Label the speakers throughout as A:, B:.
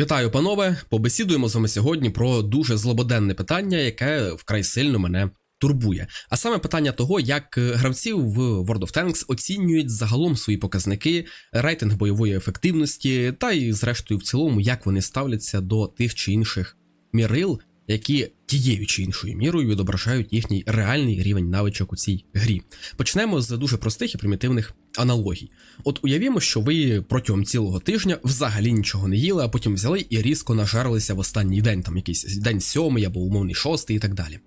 A: Вітаю, панове! Побесідуємо з вами сьогодні про дуже злободенне питання, яке вкрай сильно мене турбує. А саме питання того, як гравці в World of Tanks оцінюють загалом свої показники, рейтинг бойової ефективності, та й, зрештою, в цілому, як вони ставляться до тих чи інших мірил, які тією чи іншою мірою відображають їхній реальний рівень навичок у цій грі. Почнемо з дуже простих і примітивних аналогій. От уявімо, що ви протягом цілого тижня взагалі нічого не їли, а потім взяли і різко нажарилися в останній день, там якийсь день сьомий або умовний шостий і так далі.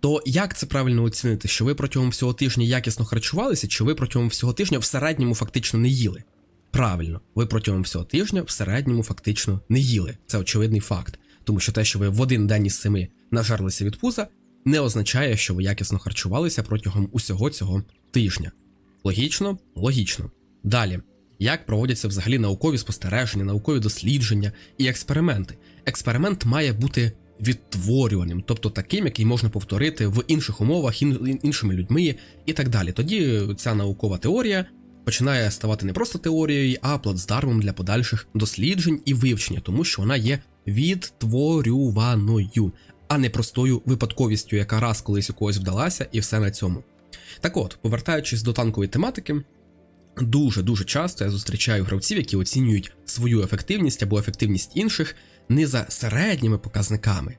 A: То як це правильно оцінити, що ви протягом всього тижня якісно харчувалися, чи ви протягом всього тижня в середньому фактично не їли? Правильно, ви протягом всього тижня в середньому фактично не їли. Це очевидний факт. Тому що те, що ви в один день із семи нажарлися від пуза, не означає, що ви якісно харчувалися протягом усього цього тижня. Логічно? Логічно. Далі. Як проводяться взагалі наукові спостереження, наукові дослідження і експерименти? Експеримент має бути відтворюваним, тобто таким, який можна повторити в інших умовах, іншими людьми і так далі. Тоді ця наукова теорія починає ставати не просто теорією, а плацдармом для подальших досліджень і вивчення, тому що вона є відтворюваною, а не простою випадковістю, яка раз колись у когось вдалася, і все на цьому. Так от, повертаючись до танкової тематики, дуже дуже часто я зустрічаю гравців, які оцінюють свою ефективність або ефективність інших не за середніми показниками,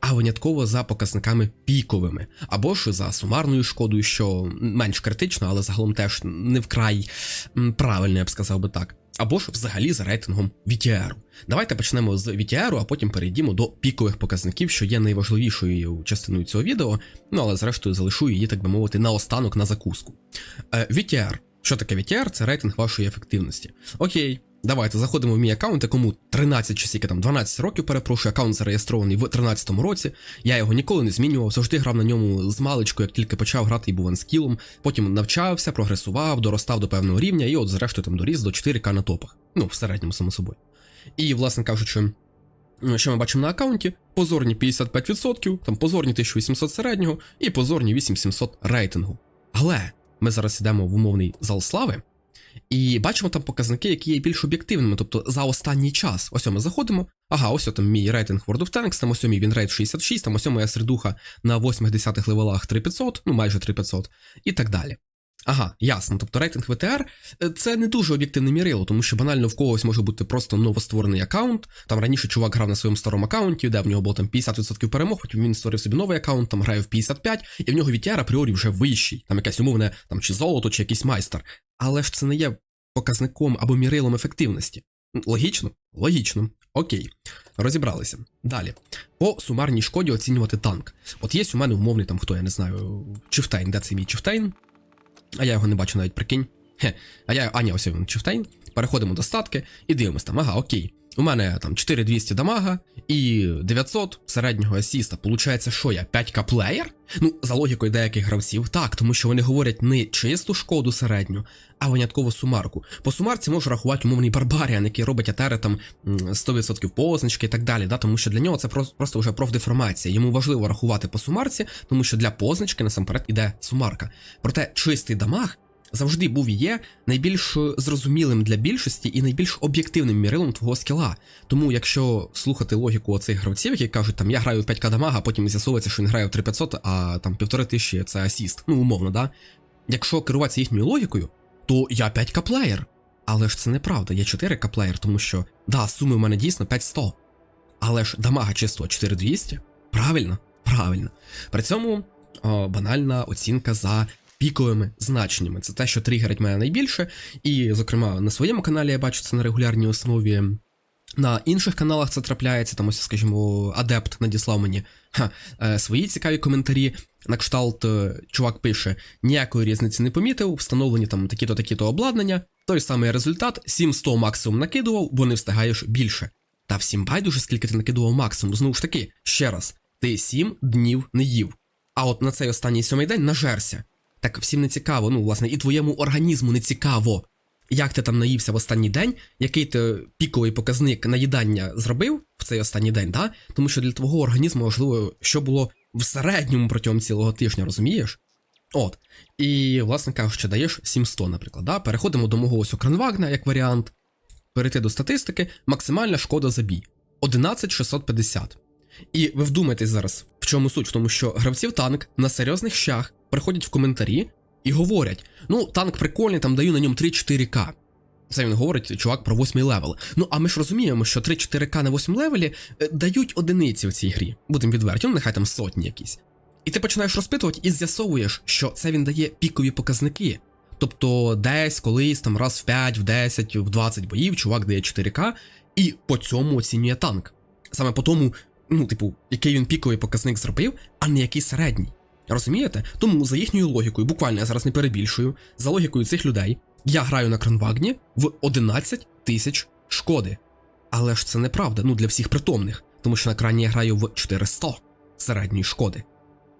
A: а винятково за показниками піковими, або ж за сумарною шкодою, що менш критично, але загалом теж не вкрай правильно, я б сказав би так. Або ж взагалі за рейтингом VTR. Давайте почнемо з VTR, а потім перейдемо до пікових показників, що є найважливішою частиною цього відео. Ну але зрештою залишу її, так би мовити, наостанок на закуску. Е, VTR. Що таке VTR? Це рейтинг вашої ефективності. Окей, давайте заходимо в мій аккаунт, якому 13 чи скільки там 12 років, перепрошую, аккаунт зареєстрований в 13-му році. Я його ніколи не змінював, завжди грав на ньому з маличку, як тільки почав грати і був анскілом. Потім навчався, прогресував, доростав до певного рівня, і от зрештою там доріс до 4К на топах. Ну, в середньому, само собою. І, власне кажучи. Що ми бачимо на аккаунті? Позорні 55%, там позорні 1800 середнього і позорні 8700 рейтингу. Але ми зараз йдемо в умовний зал слави, і бачимо там показники, які є більш об'єктивними, тобто за останній час. Ось ми заходимо. Ага, ось там мій рейтинг World of Tanks, там ось він рейд 66, там ось моя середуха на 8-10 левелах 3500, ну майже 3500, і так далі. Ага, ясно. Тобто рейтинг ВТР е, це не дуже об'єктивне мірило, тому що банально в когось може бути просто новостворений аккаунт. Там раніше чувак грав на своєму старому аккаунті, де в нього було там 50% перемог, потім він створив собі новий аккаунт, там грає в 55, і в нього VTR апріорі вже вищий, там якесь умовне там чи золото, чи якийсь майстер. Але ж це не є показником або мірилом ефективності. Логічно? Логічно. Окей, розібралися. Далі. По сумарній шкоді оцінювати танк. От є у мене умовний там, хто я не знаю, Чифтейн, де це мій Чифтейн? А я його не бачу навіть прикинь. Хе. А я, а ні, ось. Переходимо до статки і дивимось там. Ага, окей. У мене там 4200 дамага і 900 середнього асіста. Получається, що я 5к плеєр? Ну, за логікою деяких гравців, так, тому що вони говорять не чисту шкоду середню, а винятково сумарку. По сумарці можу рахувати умовний барбаріан, який робить атери там м, 100% позначки і так далі. Да? Тому що для нього це просто вже профдеформація. Йому важливо рахувати по сумарці, тому що для позначки насамперед іде сумарка. Проте чистий дамаг завжди був і є найбільш зрозумілим для більшості і найбільш об'єктивним мірилом твого скіла. Тому, якщо слухати логіку оцих гравців, які кажуть, там я граю 5к дамага, а потім з'ясовується, що він грає в 3500, а там півтори тисячі це асіст. Ну, умовно, да? Якщо керуватися їхньою логікою, то я 5к плеєр. Але ж це неправда, я 4к плеєр, тому що, да, суми в мене дійсно 5100. Але ж дамага чистого 4200? Правильно, правильно. При цьому о, банальна оцінка за піковими значеннями. Це те, що тригерить мене найбільше. І, зокрема, на своєму каналі я бачу це на регулярній основі. На інших каналах це трапляється, там ось, скажімо, адепт надіслав мені ха, е, свої цікаві коментарі. На кшталт, е, чувак пише: ніякої різниці не помітив, встановлені там такі-то такі-то обладнання. Той самий результат, 700 максимум накидував, бо не встигаєш більше. Та всім байдуже, скільки ти накидував максимум. Знову ж таки, ще раз, ти 7 днів не їв. А от на цей останній сьомий день нажерся. Так всім не цікаво, ну, власне, і твоєму організму не цікаво, як ти там наївся в останній день, який ти піковий показник наїдання зробив в цей останній день, да? Тому що для твого організму важливо, що було в середньому протягом цілого тижня, розумієш? От. І, власне кажучи, даєш 700, наприклад. Да? Переходимо до мого ось Окранвагна як варіант. Перейти до статистики, максимальна шкода за бій. 11650. І ви вдумайтесь зараз, в чому суть? В тому, що гравці в танк на серйозних щах приходять в коментарі і говорять: ну, танк прикольний, там даю на ньому 3-4К. Це він говорить, чувак, про 8 левел. Ну, а ми ж розуміємо, що 3-4К на 8 левелі е, дають одиниці в цій грі. Будемо відверті, ну нехай там сотні якісь. І ти починаєш розпитувати і з'ясовуєш, що це він дає пікові показники. Тобто десь колись там раз в 5, в 10, в 20 боїв чувак дає 4К і по цьому оцінює танк. Саме по тому, ну, типу, який він піковий показник зробив, а не який середній. Розумієте? Тому за їхньою логікою, буквально я зараз не перебільшую, за логікою цих людей, я граю на Кронвагні в 11 тисяч шкоди. Але ж це неправда, ну для всіх притомних, тому що на крані я граю в 400 середньої шкоди.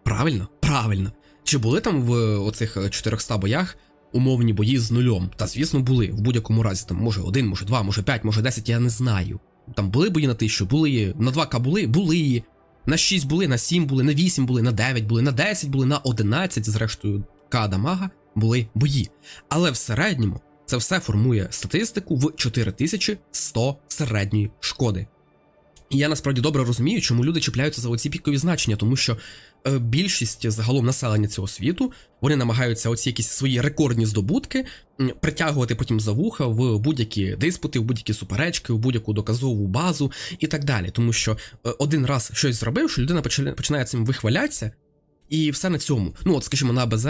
A: Правильно? Правильно. Чи були там в оцих 400 боях умовні бої з нульом? Та звісно були. В будь-якому разі, там може один, може два, може п'ять, може 10, я не знаю. Там були бої на 1000, були, на 2К були, були. На 6 були, на 7 були, на 8 були, на 9 були, на 10 були, на 11, зрештою, када мага були бої. Але в середньому це все формує статистику в 4100 середньої шкоди. І я насправді добре розумію, чому люди чіпляються за оці пікові значення, тому що е, більшість загалом населення цього світу вони намагаються оці якісь свої рекордні здобутки притягувати потім за вуха в будь-які диспути, в будь-які суперечки, в будь-яку доказову базу і так далі. Тому що е, один раз щось зробив, що людина почали- починає цим вихвалятися, і все на цьому. Ну, от, скажімо, на БЗ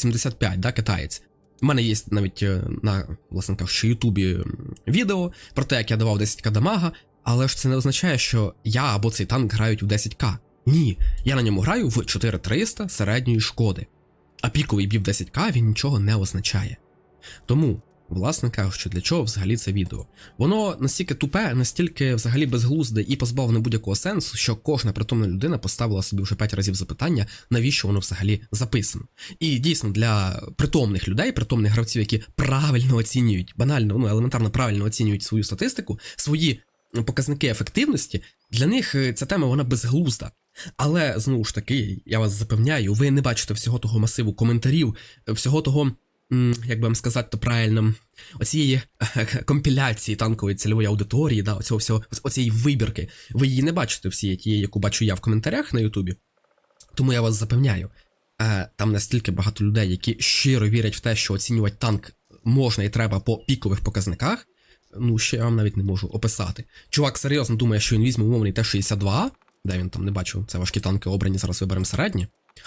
A: 75, да, китаєць. У мене є навіть е, на власне кажучи, Ютубі відео про те, як я давав 10к дамага, але ж це не означає, що я або цей танк грають у 10к. Ні, я на ньому граю в 4300 середньої шкоди. А піковий бів 10к він нічого не означає. Тому, власне кажучи, для чого взагалі це відео? Воно настільки тупе, настільки взагалі безглузде і позбавлене будь-якого сенсу, що кожна притомна людина поставила собі вже 5 разів запитання, навіщо воно взагалі записано. І дійсно для притомних людей, притомних гравців, які правильно оцінюють, банально, ну елементарно правильно оцінюють свою статистику, свої показники ефективності, для них е, ця тема вона безглузда. Але знову ж таки, я вас запевняю, ви не бачите всього того масиву коментарів, всього того, як би вам сказати то правильно, оцієї е, компіляції танкової цільової аудиторії, да, оцього всього, оцієї вибірки. Ви її не бачите всієї тієї, яку бачу я в коментарях на Ютубі. Тому я вас запевняю, е, там настільки багато людей, які щиро вірять в те, що оцінювати танк можна і треба по пікових показниках. Ну, ще я вам навіть не можу описати. Чувак серйозно думає, що він візьме умовний Т-62, де він там не бачу, це важкі танки обрані, зараз виберемо середні.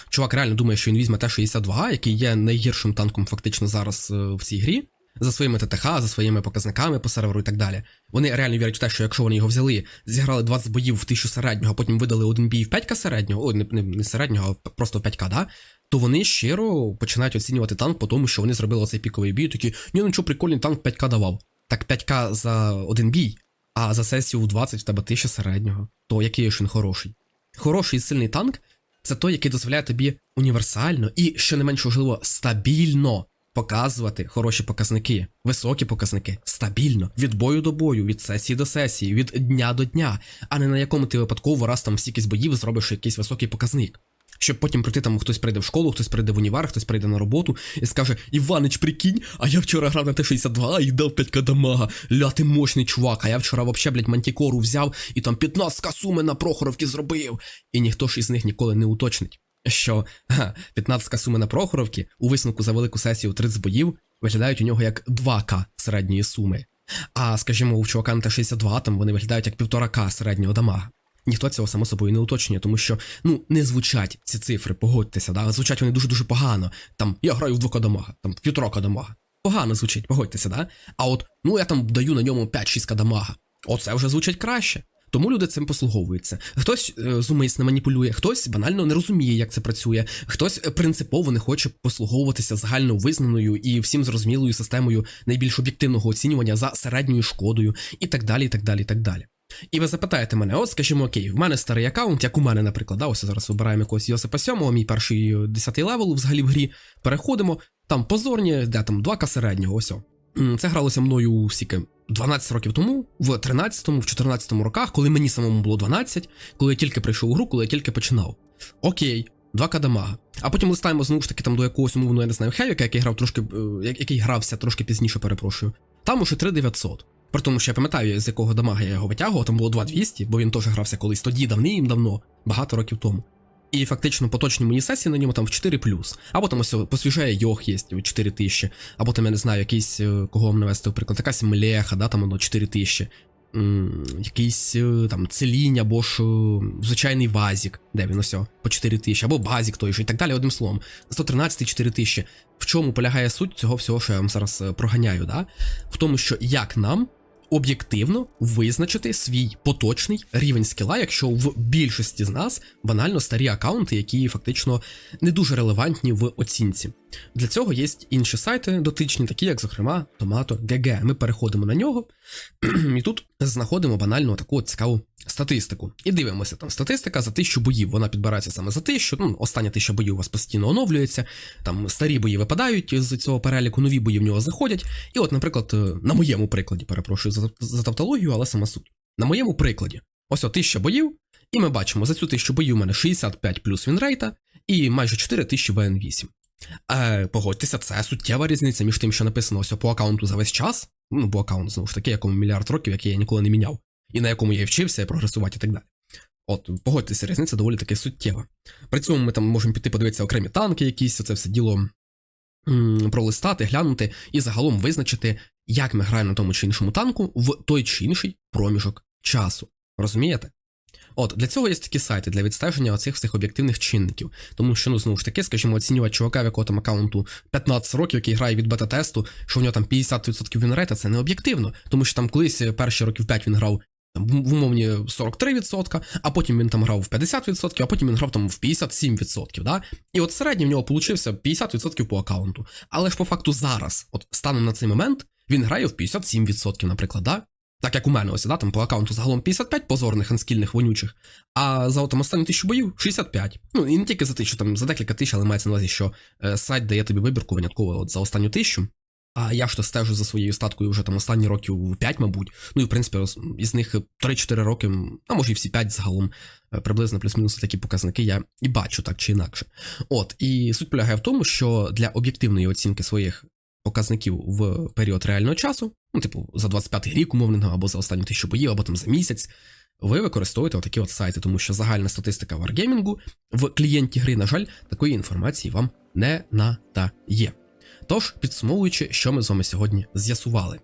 A: Чувак реально думає, що він візьме Т-62, який є найгіршим танком фактично зараз е, в цій грі, за своїми ТТХ, за своїми показниками по серверу і так далі. Вони реально вірять в те, що якщо вони його взяли, зіграли 20 боїв в 1000 середнього, а потім видали один бій в 5К середнього, ой, не, не, середнього, а просто в 5К, да? то вони щиро починають оцінювати танк по тому, що вони зробили оцей піковий бій, такі, ні, ну чого прикольний танк 5К давав. Так 5К за один бій, а за сесію в 20 в тебе 1000 середнього. То який ж він хороший? Хороший і сильний танк це той, який дозволяє тобі універсально і, що не менш важливо, стабільно показувати хороші показники, високі показники, стабільно, від бою до бою, від сесії до сесії, від дня до дня, а не на якому ти випадково раз там стільки боїв зробиш якийсь високий показник. Щоб потім прийти там хтось прийде в школу, хтось прийде в універ, хтось прийде на роботу і скаже: Іванич, прикинь, а я вчора грав на Т-62 і дав 5 дамага. Ля ти мощний чувак, а я вчора вообще, блядь, мантікору взяв і там 15 суми на Прохоровки зробив. І ніхто ж із них ніколи не уточнить, що ха, 15 суми на Прохоровки у висновку за велику сесію 30 боїв виглядають у нього як 2К середньої суми. А скажімо, у чувака на Т-62 там вони виглядають як 1,5К середнього дамага. Ніхто цього само собою не уточнює, тому що ну не звучать ці цифри, погодьтеся, да? звучать вони дуже дуже погано. Там я граю в 2 там півтора дамага. Погано звучить, погодьтеся, да? А от ну я там даю на ньому 5-6 дамага. Оце вже звучить краще. Тому люди цим послуговуються. Хтось е, зумисно маніпулює, хтось банально не розуміє, як це працює, хтось е, принципово не хоче послуговуватися загально визнаною і всім зрозумілою системою найбільш об'єктивного оцінювання за середньою шкодою, і так далі, і так далі, і так далі. І ви запитаєте мене, от скажімо, окей, в мене старий аккаунт, як у мене, наприклад, да, ось зараз вибираємо якогось Йосипа 7, мій перший 10 левел взагалі в грі. Переходимо, там позорні, де там 2К середнього, ось. Це гралося мною скільки 12 років тому, в 13-му, в 14-му роках, коли мені самому було 12, коли я тільки прийшов у гру, коли я тільки починав. Окей, 2К дамага. А потім листаємо знову ж таки там до якогось умовно, я не знаю, Хевіка, який грав трошки, е, який грався трошки пізніше, перепрошую. Там уже 3900. При тому, що я пам'ятаю, з якого дамага я його витягував, там було 2200, бо він теж грався колись тоді давним-давно, багато років тому. І фактично поточні мої сесії на ньому там в 4 Або там ось посвіжає йох є 4000, або там я не знаю, якийсь, е, кого вам навести, наприклад, якась млеха, да, там воно 4000. М, Якийсь е, там целінь, або ж е, звичайний вазік, де він ось по 4000, або базік той же, і так далі, одним словом. 113 4000. В чому полягає суть цього всього, що я вам зараз проганяю, да? В тому, що як нам об'єктивно визначити свій поточний рівень скіла, якщо в більшості з нас банально старі аккаунти, які фактично не дуже релевантні в оцінці. Для цього є інші сайти дотичні, такі як, зокрема, Tomato GG. Ми переходимо на нього і тут знаходимо банально таку цікаву статистику. І дивимося, там статистика за тисячу боїв. Вона підбирається саме за тисячу. Ну, остання тисяча боїв у вас постійно оновлюється. Там старі бої випадають з цього переліку, нові бої в нього заходять. І от, наприклад, е, на моєму прикладі, перепрошую за, за тавтологію, але сама суть. На моєму прикладі, ось тисяча боїв, і ми бачимо, за цю тисячу боїв у мене 65 плюс вінрейта і майже 4 тисячі ВН8. Е, погодьтеся, це суттєва різниця між тим, що написано ось по аккаунту за весь час. Ну, бо аккаунт, знову ж таки, якому мільярд років, який я ніколи не міняв, і на якому я вчився, прогресувати і так далі. От, погодьтеся, різниця доволі таки суттєва. При цьому ми там можемо піти подивитися окремі танки, якісь, це все діло м, пролистати, глянути і загалом визначити, як ми граємо на тому чи іншому танку в той чи інший проміжок часу. Розумієте? От для цього є такі сайти для відстеження оцих всіх об'єктивних чинників. Тому що, ну знову ж таки, скажімо, оцінювати чувака, в якого там аккаунту 15 років, який грає від бета-тесту, що в нього там 50% вінрейта, це не об'єктивно. Тому що там колись е, перші років 5 він грав в умовні 43%, а потім він там грав в 50%, а потім він грав там в 57%. Да? І от середній в нього получився 50% по аккаунту. Але ж по факту зараз, от станом на цей момент, він грає в 57%, наприклад, да? Так як у мене ось, да, там по аккаунту загалом 55 позорних анскільних вонючих, а за там останню тисячу боїв 65. Ну і не тільки за тисячу, там за декілька тисяч, але мається на увазі, що е, сайт дає тобі вибірку винятково от за останню тисячу. А я ж то стежу за своєю статкою вже там останні років 5, мабуть. Ну і в принципі, із них 3-4 роки, а може і всі 5 загалом, е, приблизно плюс-мінус такі показники я і бачу так чи інакше. От, і суть полягає в тому, що для об'єктивної оцінки своїх показників в період реального часу, ну, типу, за 25 рік умовного, або за останню тисячу боїв, або там за місяць, ви використовуєте отакі от сайти, тому що загальна статистика варгеймінгу в клієнті гри, на жаль, такої інформації вам не надає. Тож, підсумовуючи, що ми з вами сьогодні з'ясували.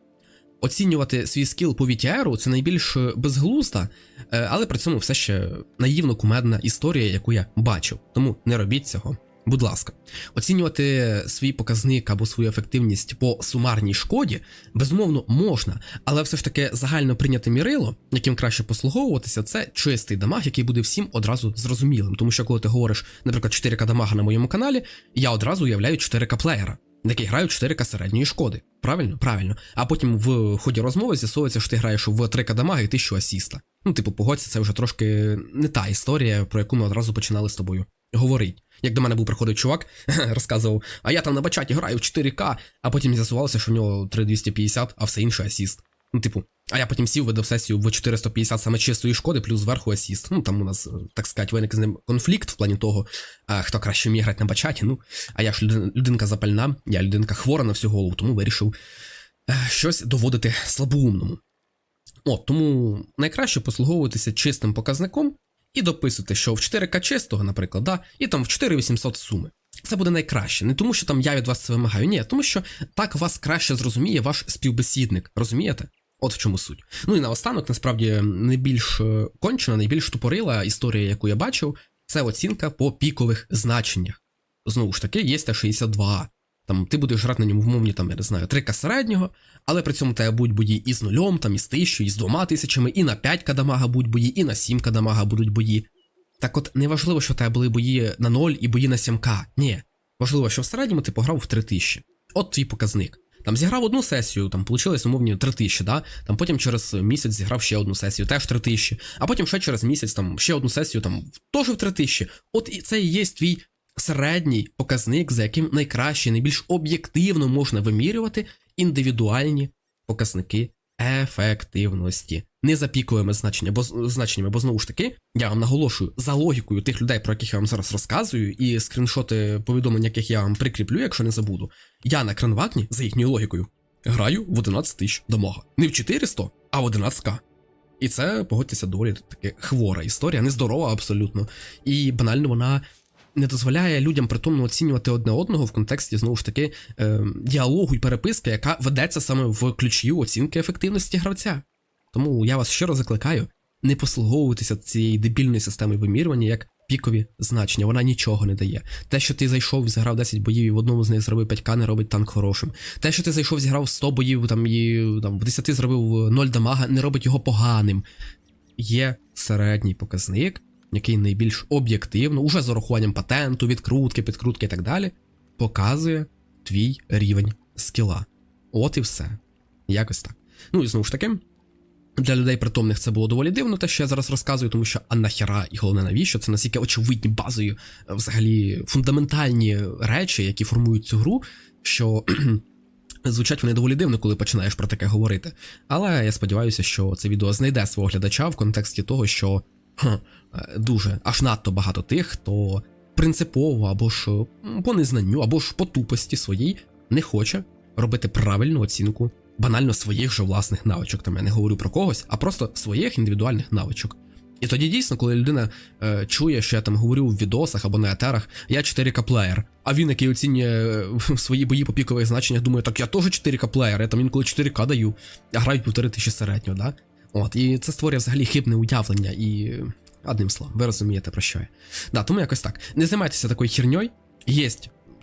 A: Оцінювати свій скіл по VTR це найбільш безглузда, е, але при цьому все ще наївно кумедна історія, яку я бачив. Тому не робіть цього. Будь ласка, оцінювати свій показник або свою ефективність по сумарній шкоді, безумовно, можна, але все ж таки загально прийняте мірило, яким краще послуговуватися, це чистий дамаг, який буде всім одразу зрозумілим. Тому що коли ти говориш, наприклад, 4К дамага на моєму каналі, я одразу уявляю 4К плеєра, який грає 4К середньої шкоди. Правильно? Правильно. А потім в ході розмови з'ясовується, що ти граєш в 3К дамага і 1000 асіста. Ну, типу, погодься, це вже трошки не та історія, про яку ми одразу починали з тобою говорити. Як до мене був приходив чувак, розказував, а я там на бачаті граю в 4К, а потім з'ясувалося, що в нього 3250, а все інше асіст. Ну, типу, а я потім сів видав сесію в 450 саме чистої шкоди, плюс зверху асіст. Ну там у нас, так сказати, виник з ним конфлікт в плані того, а, хто краще вміє грати на бачаті. Ну, а я ж людин- людинка запальна, я людинка хвора на всю голову, тому вирішив е, щось доводити слабоумному. От, тому найкраще послуговуватися чистим показником і дописувати, що в 4К чистого, наприклад, да, і там в 4800 суми. Це буде найкраще. Не тому, що там я від вас це вимагаю, ні, тому що так вас краще зрозуміє ваш співбесідник, розумієте? От в чому суть. Ну і наостанок, насправді, найбільш е, кончена, найбільш тупорила історія, яку я бачив, це оцінка по пікових значеннях. Знову ж таки, є Т-62. Там ти будеш грати на ньому в мовні, там, я не знаю, 3К середнього, але при цьому тебе будуть бої і з нульом, там, і з тисячою, і з двома тисячами, і на 5 дамага будуть бої, і на 7 дамага будуть бої. Так от не важливо, що в тебе були бої на 0 і бої на 7К. Ні. Важливо, що в середньому ти пограв в 3000. От твій показник. Там зіграв одну сесію, там получилось умовні 3000, да? Там потім через місяць зіграв ще одну сесію, теж 3000, а потім ще через місяць там ще одну сесію, там теж в 3000. От і це і є твій середній показник, за яким найкраще, найбільш об'єктивно можна вимірювати індивідуальні показники ефективності. Не за піковими значеннями, бо, значеннями, бо знову ж таки, я вам наголошую за логікою тих людей, про яких я вам зараз розказую, і скріншоти повідомлень, яких я вам прикріплю, якщо не забуду. Я на кранвакні, за їхньою логікою, граю в 11 тисяч дамага. Не в 400, а в 11к. І це, погодьтеся, доволі таки хвора історія, нездорова абсолютно. І банально вона не дозволяє людям притомно оцінювати одне одного в контексті знову ж таки е, діалогу і переписки, яка ведеться саме в ключі оцінки ефективності гравця. Тому я вас щиро закликаю не послуговуватися цією дебільною системою вимірювання як пікові значення. Вона нічого не дає. Те, що ти зайшов, зіграв 10 боїв і в одному з них зробив 5к, не робить танк хорошим. Те, що ти зайшов, зіграв 100 боїв там, і там, в 10 зробив 0 дамага, не робить його поганим. Є середній показник, який найбільш об'єктивно, уже з урахуванням патенту, відкрутки, підкрутки і так далі, показує твій рівень скіла. От і все. Якось так. Ну і знову ж таки, для людей притомних це було доволі дивно, те, що я зараз розказую, тому що а нахіра і головне навіщо? Це настільки очевидні базові, е, взагалі фундаментальні речі, які формують цю гру, що звучать вони доволі дивно, коли починаєш про таке говорити. Але я сподіваюся, що це відео знайде свого глядача в контексті того, що дуже аж надто багато тих, хто принципово або ж по незнанню, або ж по тупості своїй не хоче робити правильну оцінку банально своїх же власних навичок. Там я не говорю про когось, а просто своїх індивідуальних навичок. І тоді дійсно, коли людина е, чує, що я там говорю в відосах або на етерах, я 4К плеєр, а він, який оцінює е, свої бої по пікових значеннях, думає, так я теж 4К плеєр, я там інколи 4К даю, а грають півтори тисячі середнього, да? От, і це створює взагалі хибне уявлення і. Одним словом, ви розумієте про що я. Да, тому якось так. Не займайтеся такою херньою. Є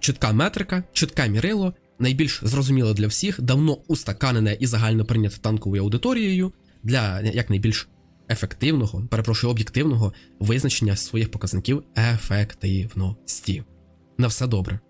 A: чітка метрика, чітке мірило, найбільш зрозуміле для всіх, давно устаканене і загально прийняте танковою аудиторією для якнайбільш ефективного, перепрошую, об'єктивного визначення своїх показників ефективності. На все добре.